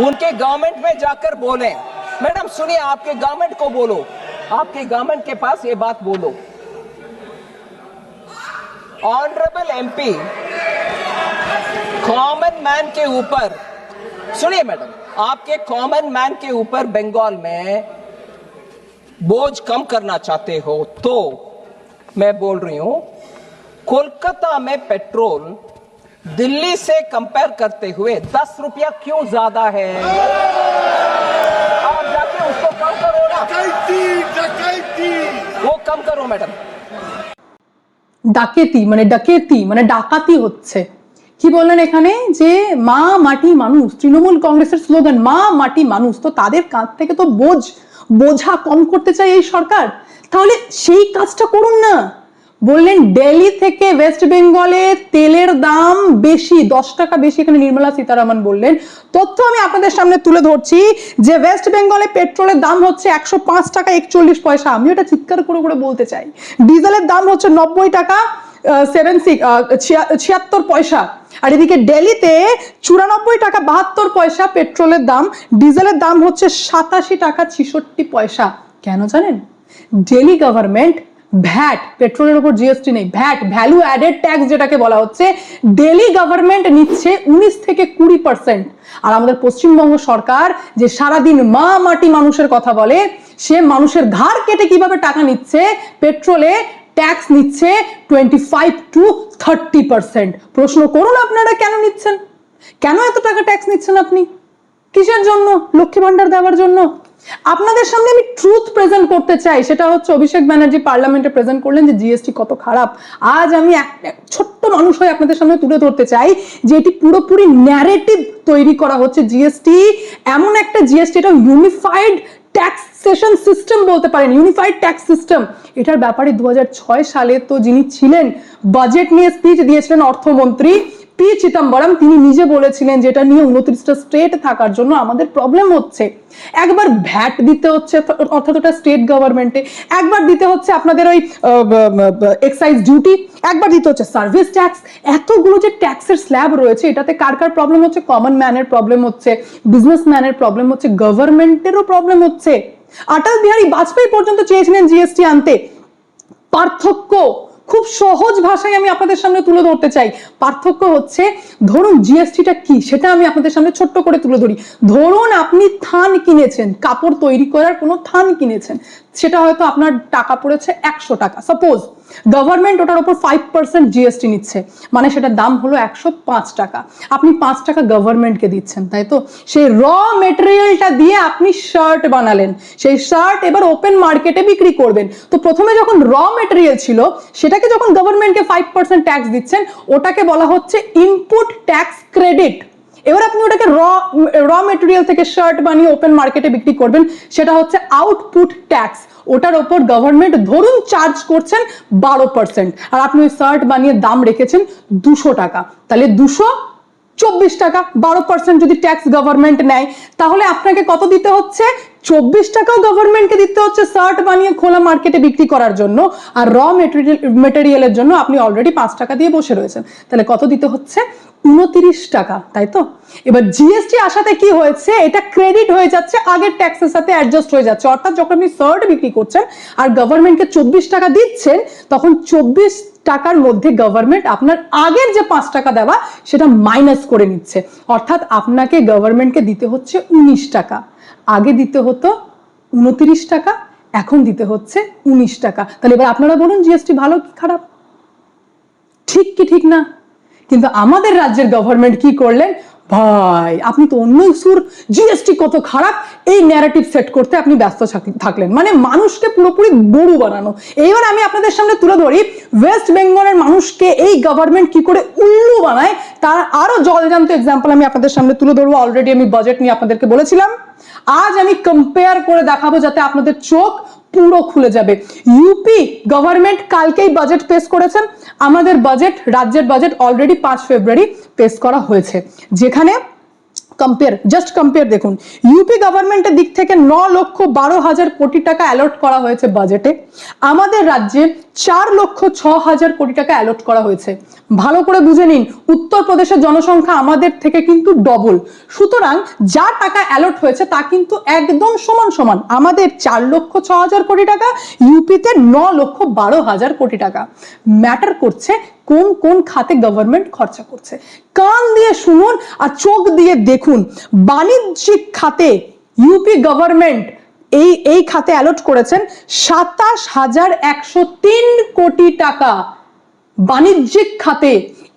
उनके गवर्नमेंट में जाकर बोले। मैडम, सुनिए, आपके गवर्नमेंट को बोलो। आपके गवर्नमेंट के पास ये बात बोलो। ऑनरेबल एमपी कॉमन मैन के ऊपर, सुनिए मैडम, आपके कॉमन मैन के ऊपर बंगाल में बोझ कम करना चाहते हो तो मैं बोल रही हूँ, कोलकाता में पेट्रोल दिल्ली से कंपेयर करते हुए दस रुपया क्यों ज्यादा है आप जाके उसको कम करो ना ডাকাইতি ডাকাইতি वो कम करो मैडम ডাকেতি মানে ডাকেতি মানে ডাকাতি হচ্ছে কি বললেন এখানে যে মা মাটি মানুষ তৃণমূল কংগ্রেসের স্লোগান মা মাটি মানুষ তো তাদের কাঁধ থেকে তো বোঝ বোঝা কম করতে চায় এই সরকার তাহলে সেই কাজটা করুন না বললেন, দিল্লি থেকে ওয়েস্ট বেঙ্গলে তেলের দাম বেশি, দশ টাকা বেশি এখানে নির্মলা সীতারামন বললেন। তথ্য আমি আপনাদের সামনে তুলে ধরছি যে ওয়েস্ট বেঙ্গলে পেট্রোলের দাম হচ্ছে একশো পাঁচ টাকা একচল্লিশ পয়সা। আমি এটা চিৎকার করে করে বলতে চাই। ডিজেলের দাম হচ্ছে নব্বই টাকা সেভেন সিক্স ছিয়াত্তর পয়সা। আর এদিকে দিল্লিতে চুরানব্বই টাকা বাহাত্তর পয়সা পেট্রোলের দাম, ডিজেলের দাম হচ্ছে সাতাশি টাকা ছিষট্টি পয়সা। কেন জানেন? ডেলি গভর্নমেন্ট ভ্যাট, পেট্রোলের উপর জিএসটি নেই, ভ্যাট ভ্যালু অ্যাডেড ট্যাক্স যেটাকে বলা হচ্ছে দিল্লি গভর্নমেন্ট নিচ্ছে উনিশ থেকে কুড়ি পার্সেন্ট আর আমাদের পশ্চিমবঙ্গ সরকার যে সারাদিন মা মাটি মানুষের কথা বলে, সে মানুষের ঘাড় কেটে কীভাবে টাকা নিচ্ছে, পেট্রোলে ট্যাক্স নিচ্ছে twenty five to thirty percent প্রশ্ন করুন আপনারা, কেন নিচ্ছেন? কেন এত টাকা ট্যাক্স নিচ্ছেন আপনি? কিসের জন্য? লক্ষ্মী ভান্ডার দেওয়ার জন্য? আপনাদের সামনে আমি ট্রুথ প্রেজেন্ট করতে চাই। সেটা হচ্ছে অভিষেক ব্যানার্জি পার্লামেন্টে প্রেজেন্ট করলেন যে জিএসটি কত খারাপ। আজ আমি ছোট্ট মানুষ হয়ে আপনাদের সামনে তুলে ধরতে চাই যে এটি পুরোপুরি ন্যারেটিভ তৈরি করা হচ্ছে জিএসটি এমন একটা জিএসটি এটা ইউনিফাইড ট্যাক্সেশন সিস্টেম বলতে পারেন। ইউনিফাইড ট্যাক্স সিস্টেম এটার ব্যাপারে দু হাজার ছয় সালে তো যিনি ছিলেন বাজেট নিয়ে স্পিচ দিয়েছিলেন অর্থমন্ত্রী। পি চিদম্বরম, তিনি নিজে বলেছিলেন যেটা নিয়ে উনত্রিশটা স্টেট থাকার জন্য আমাদের প্রবলেম হচ্ছে। একবার ভ্যাট দিতে হচ্ছে, অর্থাৎ ওটা স্টেট গভর্নমেন্টে একবার দিতে হচ্ছে আপনাদের ওই এক্সাইজ ডিউটি একবার দিতে হচ্ছে সার্ভিস ট্যাক্স এতগুলো যে ট্যাক্সের স্ল্যাব রয়েছে, এটাতে কার কার প্রবলেম হচ্ছে? কমন ম্যানের প্রবলেম হচ্ছে বিজনেস ম্যানের প্রবলেম হচ্ছে গভর্নমেন্টেরও প্রবলেম হচ্ছে। অটল বিহারী বাজপেয়ী পর্যন্ত চেয়েছিলেন জিএসটি আনতে। পার্থক্য খুব সহজ ভাষায় আমি আপনাদের সামনে তুলে ধরতে চাই। পার্থক্য হচ্ছে, ধরুন জিএসটিটা কি? সেটা আমি আপনাদের সামনে ছোট্ট করে তুলে ধরি। ধরুন আপনি থান কিনেছেন, কাপড় তৈরি করার কোনো থান কিনেছেন। সেটা হয়তো আপনার টাকা পড়েছে একশো টাকা। সাপোজ গভর্নমেন্ট ওটার উপর ফাইভ পার্সেন্ট জিএসটি নিচ্ছে মানে সেটার দাম হলো একশো পাঁচ টাকা। আপনি পাঁচ টাকা গভর্নমেন্টকে দিচ্ছেন, তাই তো? সেই র মেটেরিয়ালটা দিয়ে আপনি শার্ট বানালেন, সেই শার্ট এবার ওপেন মার্কেটে বিক্রি করবেন। তো প্রথমে যখন র মেটেরিয়াল ছিল, সেটাকে যখন গভর্নমেন্টকে ফাইভ পার্সেন্ট ট্যাক্স দিচ্ছেন, ওটাকে বলা হচ্ছে ইনপুট ট্যাক্স ক্রেডিট এবার আপনি ওটাকে র র মেটেরিয়াল থেকে শার্ট বানিয়ে ওপেন মার্কেটে বিক্রি করবেন, সেটা হচ্ছে আউটপুট ট্যাক্স ওটার ওপর গভর্নমেন্ট ধরুন চার্জ করছেন বারো পার্সেন্ট আর আপনি ওই শার্ট বানিয়ে দাম রেখেছেন দুশো টাকা। তাহলে দুশো চব্বিশ টাকা, বারো পার্সেন্ট যদি ট্যাক্স গভর্নমেন্ট নেয়, তাহলে আপনাকে কত দিতে হচ্ছে? চব্বিশ টাকাও গভর্নমেন্টকে দিতে হচ্ছে শার্ট বানিয়ে খোলা মার্কেটে বিক্রি করার জন্য, আর র মেটেরিয়াল মেটেরিয়ালের জন্য আপনি অলরেডি পাঁচ টাকা দিয়ে বসে রয়েছেন। তাহলে কত দিতে হচ্ছে? উনতিরিশ টাকা, তাই তো? এবার জিএসটি আসাতে কি হয়েছে? এটা ক্রেডিট হয়ে যাচ্ছে, আগের ট্যাক্সের সাথে অ্যাডজাস্ট হয়ে যাচ্ছে। অর্থাৎ যখন আপনি শার্ট বিক্রি করছেন আর গভর্নমেন্টকে চব্বিশ টাকা দিচ্ছেন, তখন চব্বিশ টাকার মধ্যে গভর্নমেন্ট আপনার আগের যে পাঁচ টাকা দেওয়া, সেটা মাইনাস করে নিচ্ছে। অর্থাৎ আপনাকে গভর্নমেন্টকে দিতে হচ্ছে উনিশ টাকা। আগে দিতে হতো উনত্রিশ টাকা, এখন দিতে হচ্ছে উনিশ টাকা। তাহলে এবার আপনারা বলুন জিএসটি ভালো কি খারাপ? ঠিক কি ঠিক না? কিন্তু আমাদের রাজ্যের গভর্নমেন্ট কি করলেন? ভাই, আপনি তো অন্য সুর। জিএসটি কত খারাপ, এই ন্যারেটিভ সেট করতে আপনি ব্যস্ত থাকলেন। মানে মানুষকে পুরোপুরি গরু বানানো। এইবার আমি আপনাদের সামনে তুলে ধরি ওয়েস্ট বেঙ্গলের মানুষকে এই গভর্নমেন্ট কি করে উল্লু বানায়, তার আরও জলজান্ত এক্সাম্পল আমি আপনাদের সামনে তুলে ধরবো। অলরেডি আমি বাজেট নিয়ে আপনাদেরকে বলেছিলাম। আজ আমি কম্পেয়ার করে দেখাবো যাতে আপনাদের চোখ পুরো খুলে যাবে। ইউপি গভর্নমেন্ট কালকেই বাজেট পেশ করেছেন। আমাদের বাজেট রাজ্যের বাজেট অলরেডি পাঁচ ফেব্রুয়ারি পেশ করা হয়েছে। যেখানে কম্পেয়ার জাস্ট কম্পেয়ার দেখুন। ইউপি গভর্নমেন্টের দিক থেকে ন লক্ষ বারো হাজার কোটি টাকা অ্যালট করা হয়েছে বাজেটে আমাদের রাজ্যে চার লক্ষ ছ হাজার কোটি টাকা অ্যালট করা হয়েছে। ভালো করে বুঝে নিন, উত্তরপ্রদেশের জনসংখ্যা আমাদের থেকে কিন্তু ডবল সুতরাং যা টাকা অ্যালট হয়েছে তা কিন্তু একদম সমান সমান। আমাদের চার লক্ষ ছ হাজার কোটি টাকা ইউপিতে ন লক্ষ বারো হাজার কোটি টাকা। ম্যাটার করছে কোন কোন খাতে গভর্নমেন্ট খরচা করছে। কান দিয়ে শুনুন আর চোখ দিয়ে দেখুন। বাণিজ্যিক খাতে ইউপি গভর্নমেন্ট এই এই খাতে অ্যালট করেছেন সাতাশ হাজার একশো তিন কোটি টাকা। বাণিজ্যিক খাতে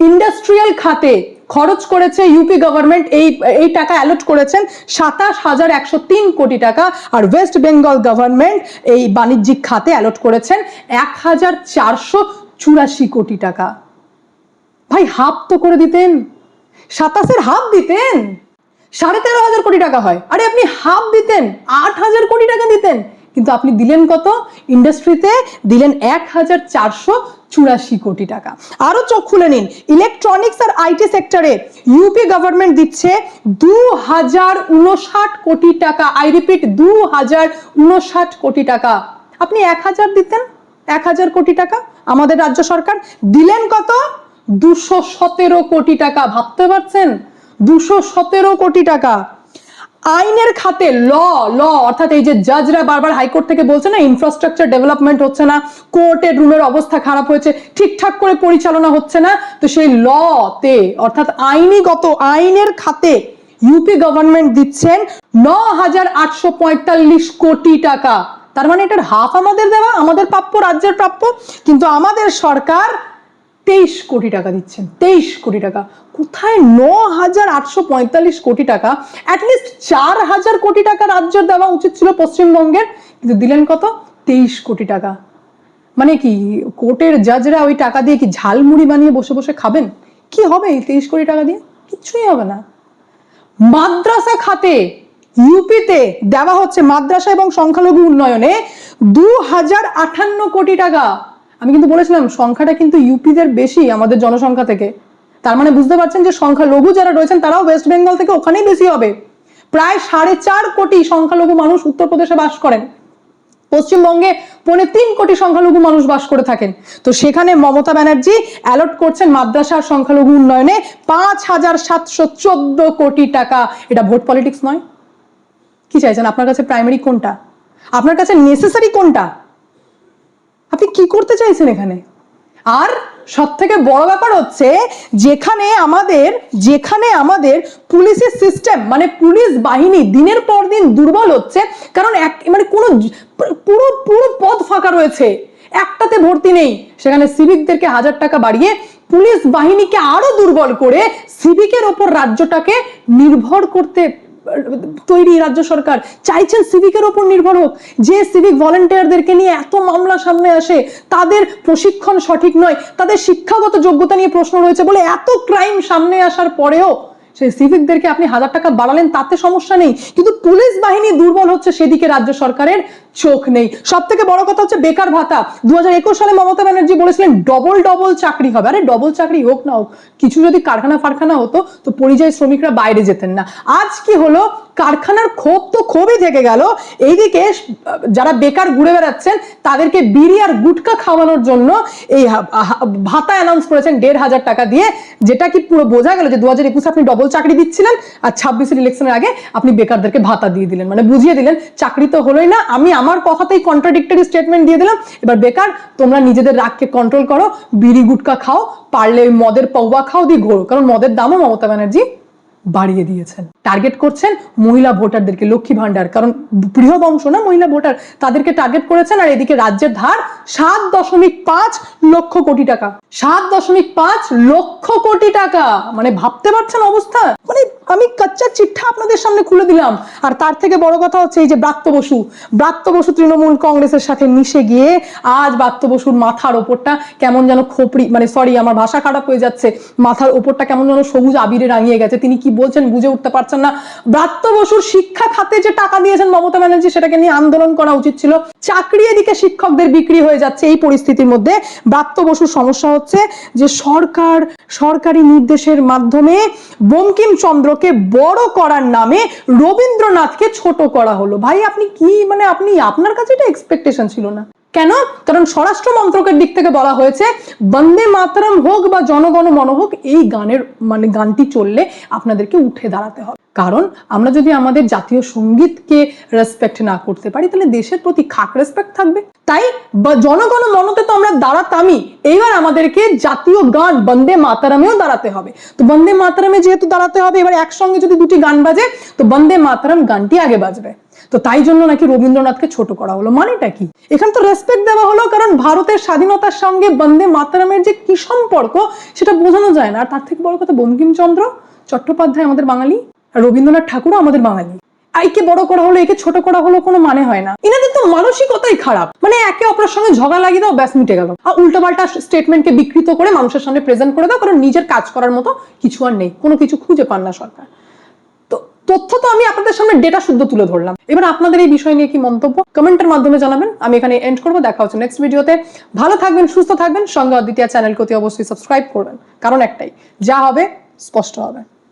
ইন্ডাস্ট্রিয়াল খাতে খরচ করেছে ইউপি গভর্নমেন্ট এই এই টাকা অ্যালট করেছেন সাতাশ হাজার একশো তিন কোটি টাকা। আর ওয়েস্ট বেঙ্গল গভর্নমেন্ট এই বাণিজ্যিক খাতে অ্যালট করেছেন এক হাজার চারশো চুরাশি কোটি টাকা। ভাই হাফ তো করে দিতেন। সাতাশের হাফ দিতেন। সাড়ে তেরো হাজার কোটি টাকা হয়। আরে আপনি হাফ দিতেন, আট হাজার কোটি টাকা দিতেন। কিন্তু আপনি দিলেন কত? ইন্ডাস্ট্রিতে দিলেন এক হাজার চারশো চুরাশি কোটি টাকা। আরও চোখ খুলে নিন ইলেকট্রনিক্স আর আইটি সেক্টরে ইউপি গভর্নমেন্ট দিচ্ছে দু হাজার উনষাট কোটি টাকা। আই রিপিট দু হাজার উনষাট কোটি টাকা। আপনি এক হাজার দিতেন, এক হাজার কোটি টাকা আমাদের রাজ্য সরকার। দিলেন কত? দুশো সতেরো কোটি টাকা। ভাবতে পারছেন? দুশো সতেরো কোটি টাকা। আইনের খাতে ল ল, অর্থাৎ এই যে জাজরা বারবার হাইকোর্ট থেকে বলছে না ইনফ্রাস্ট্রাকচার ডেভেলপমেন্ট হচ্ছে না কোর্টের রুমের অবস্থা খারাপ হয়েছে, ঠিকঠাক করে পরিচালনা হচ্ছে না, তো সেই ল তে অর্থাৎ আইনিগত আইনের খাতে ইউপি গভর্নমেন্ট দিচ্ছেন ন হাজার আটশো পঁয়তাল্লিশ কোটি টাকা। তার মানে এটার হাফ আমাদের দেওয়া, আমাদের প্রাপ্য, রাজ্যের প্রাপ্য, কিন্তু আমাদের সরকার তেইশ কোটি টাকা দিচ্ছেন, তেইশ কোটি টাকা। কোথায় ন হাজার আটশো পঁয়তাল্লিশ কোটি টাকা? অ্যাটলিস্ট চার হাজার কোটি টাকা রাজ্যের দেওয়া উচিত ছিল পশ্চিমবঙ্গের। কিন্তু দিলেন কত? তেইশ কোটি টাকা। মানে কি, কোর্টের জাজরা ওই টাকা দিয়ে কি ঝালমুড়ি বানিয়ে বসে বসে খাবেন? কি হবে এই তেইশ কোটি টাকা দিয়ে? কিচ্ছুই হবে না। মাদ্রাসা খাতে, ইউপিতে দেওয়া হচ্ছে মাদ্রাসা এবং সংখ্যালঘু উন্নয়নে দু হাজার আটান্ন কোটি টাকা। আমি কিন্তু বলেছিলাম, সংখ্যাটা কিন্তু ইউপিদের বেশি আমাদের জনসংখ্যা থেকে। তার মানে বুঝতে পারছেন যে সংখ্যালঘু যারা রয়েছেন, তারাও ওয়েস্ট বেঙ্গল থেকে ওখানেই বেশি হবে। প্রায় সাড়ে চার কোটি সংখ্যালঘু মানুষ উত্তরপ্রদেশে বাস করেন। পশ্চিমবঙ্গে পৌনে তিন কোটি সংখ্যালঘু মানুষ বাস করে থাকেন। তো সেখানে মমতা ব্যানার্জি অ্যালট করছেন মাদ্রাসার সংখ্যালঘু উন্নয়নে পাঁচ হাজার সাতশো চোদ্দ কোটি টাকা। এটা ভোট পলিটিক্স নয়। কি চাইছেন? আপনার কাছে প্রাইমারি কোনটা? আপনার কাছে নেসেসারি কোনটা? কি করতে চাইছেন এখানে? আর সব থেকে বড় ব্যাপার হচ্ছে, যেখানে আমাদের যেখানে আমাদের পুলিশের সিস্টেম মানে পুলিশ বাহিনী দিনের পর দিন দুর্বল হচ্ছে, কারণ এক মানে কোনো পুরো পুরো পদ ফাঁকা রয়েছে। একটাতে ভর্তি নেই। সেখানে সিভিকদেরকে হাজার টাকা বাড়িয়ে পুলিশ বাহিনীকে আরও দুর্বল করে সিভিকের ওপর রাজ্যটাকে নির্ভর করতে তৈরি রাজ্য সরকার, চাইছেন সিভিকের ওপর নির্ভর হোক। যে সিভিক ভলেন্টিয়ারদেরকে নিয়ে এত মামলা সামনে আসে, তাদের প্রশিক্ষণ সঠিক নয়, তাদের শিক্ষাগত যোগ্যতা নিয়ে প্রশ্ন রয়েছে বলে এত ক্রাইম সামনে আসার পরেও সেই সিভিকদেরকে আপনি হাজার টাকা বাড়ালেন, তাতে সমস্যা নেই। কিন্তু পুলিশ বাহিনী দুর্বল হচ্ছে, সেদিকে রাজ্য সরকারের চোখ নেই। সব থেকে বড় কথা হচ্ছে বেকার ভাতা। দু হাজার একুশ সালে মমতা ব্যানার্জি বলেছিলেন ডবল ডবল চাকরি হবে। আরে ডবল চাকরি হোক না হোক, কিছু যদি কারখানা ফারখানা হতো, তো পরিযায়ী শ্রমিকরা বাইরে যেতেন না। আজ কি হলো? কারখানার ক্ষোভ তো ক্ষোভই থেকে গেল। এইদিকে যারা বেকার ঘুরে বেড়াচ্ছেন, তাদেরকে বিড়ি আর গুটকা খাওয়ানোর জন্য এই ভাতা অ্যানাউন্স করেছেন দেড় হাজার টাকা দিয়ে, যেটা কি পুরো বোঝা গেল যে দু হাজার একুশে আপনি ডবল চাকরি দিচ্ছিলেন আর ছাব্বিশের ইলেকশনের আগে আপনি বেকারদেরকে ভাতা দিয়ে দিলেন। মানে বুঝিয়ে দিলেন, চাকরি তো হলোই না, আমি আমার কথাতেই কন্ট্রাডিক্টরি স্টেটমেন্ট দিয়ে দিলাম। এবার বেকার, তোমরা নিজেদের রাগকে কন্ট্রোল করো, বিড়ি, গুটকা খাও, পারলে মদের পৌয়া খাও, দিয়ে ঘোরো। কারণ মদের দামও মমতা ব্যানার্জি বাড়িয়ে দিয়েছেন। টার্গেট করছেন মহিলা ভোটারদেরকে, লক্ষ্মী ভান্ডার কারণ বৃহৎ অংশ না মহিলা ভোটার, তাদেরকে টার্গেট করেছেন আর এদিকে রাজ্যের ধার সাত দশমিক পাঁচ লক্ষ কোটি টাকা। সাত দশমিক পাঁচ লক্ষ কোটি টাকা। মানে ভাবতে পারছেন অবস্থা? মানে আমি কাচ্চা চিঠা আপনাদের সামনে খুলে দিলাম। আর তার থেকে বড় কথা হচ্ছে এই যে ব্রাত্য বসু। ব্রাত্য বসু তৃণমূল কংগ্রেসের সাথে মিশে গিয়ে আজ ব্রাত্য বসুর মাথার ওপরটা কেমন যেন খোপড়ি মানে সরি আমার ভাষা খারাপ হয়ে যাচ্ছে। মাথার ওপরটা কেমন যেন সবুজ আবিরে রাঙিয়ে গেছে। তিনি কি বলছেন, বুঝে উঠতে পারছেন না। ব্রাত্য বসুর শিক্ষা খাতে যে টাকা দিয়েছেন মমতা ব্যানার্জি, সেটাকে নিয়ে আন্দোলন করা উচিত ছিল। চাকরি এদিকে শিক্ষকদের বিক্রি হয়ে যাচ্ছে এই পরিস্থিতির মধ্যে। ব্রাত্য বসুর সমস্যা হচ্ছে যে সরকার, সরকারি নির্দেশের মাধ্যমে বঙ্কিমচন্দ্রকে বড় করার নামে রবীন্দ্রনাথকে ছোট করা হলো। ভাই, আপনি কি মানে আপনি, আপনার কাছে এটা এক্সপেকটেশন ছিল না? কেন? কারণ স্বরাষ্ট্র মন্ত্রকের দিক থেকে বলা হয়েছে, বন্দে মাতরম হোক বা জনগণ মন হোক, এই গানের মানে গানটি চললে আপনাদেরকে উঠে দাঁড়াতে হবে। কারণ আমরা যদি আমাদের জাতীয় সঙ্গীতকে রেসপেক্ট না করতে পারি, তাহলে দেশের প্রতি খাক রেসপেক্ট থাকবে। তাই জনগণ মনতে তো আমরা দাঁড়াতামই। এইবার আমাদেরকে জাতীয় গান, বন্দে মাতারামেও দাঁড়াতে হবে। তো বন্দে মাতারামে যেহেতু দাঁড়াতে হবে, এবার একসঙ্গে যদি দুটি গান বাজে, তো বন্দে মাতারাম গানটি আগে বাজবে। তো তাই জন্য নাকি রবীন্দ্রনাথকে ছোট করা হলো? মানেটা কি? এখানে তো রেসপেক্ট দেওয়া হলো, কারণ ভারতের স্বাধীনতার সঙ্গে বন্দে মাতারামের যে কি সম্পর্ক, সেটা বোঝানো যায় না। আর তার থেকে বড় কথা বঙ্কিমচন্দ্র চট্টোপাধ্যায় আমাদের বাঙালি, আর রবীন্দ্রনাথ ঠাকুরও আমাদের বাঙালি। একে বড় করা হলো, একে ছোট করা হলো কোনো মানে হয় না। এনাদের তো মানসিকতাই খারাপ। মানে একে অপরের সঙ্গে ঝগড়া লাগিয়ে দাও, ব্যাস মিটে গেল। আর উল্টোপাল্টা স্টেটমেন্টকে বিকৃত করে মানুষের সামনে প্রেজেন্ট করে দাও, কারণ নিজের কাজ করার মতো কিছু আর নেই। কোনো কিছু খুঁজে পান না সরকার। তথ্য তো আমি আপনাদের সামনে ডেটা শুদ্ধ তুলে ধরলাম। এবার আপনাদের এই বিষয় নিয়ে কি মন্তব্য? কমেন্টের মাধ্যমে জানাবেন। আমি এখানে এন্ড করব। দেখা হচ্ছে নেক্সট ভিডিওতে ভালো থাকবেন, সুস্থ থাকবেন। সঙ্গে অদ্বিতীয় চ্যানেলকে অতি অবশ্যই সাবস্ক্রাইব করবেন। কারণ একটাই, যা হবে, স্পষ্ট হবে।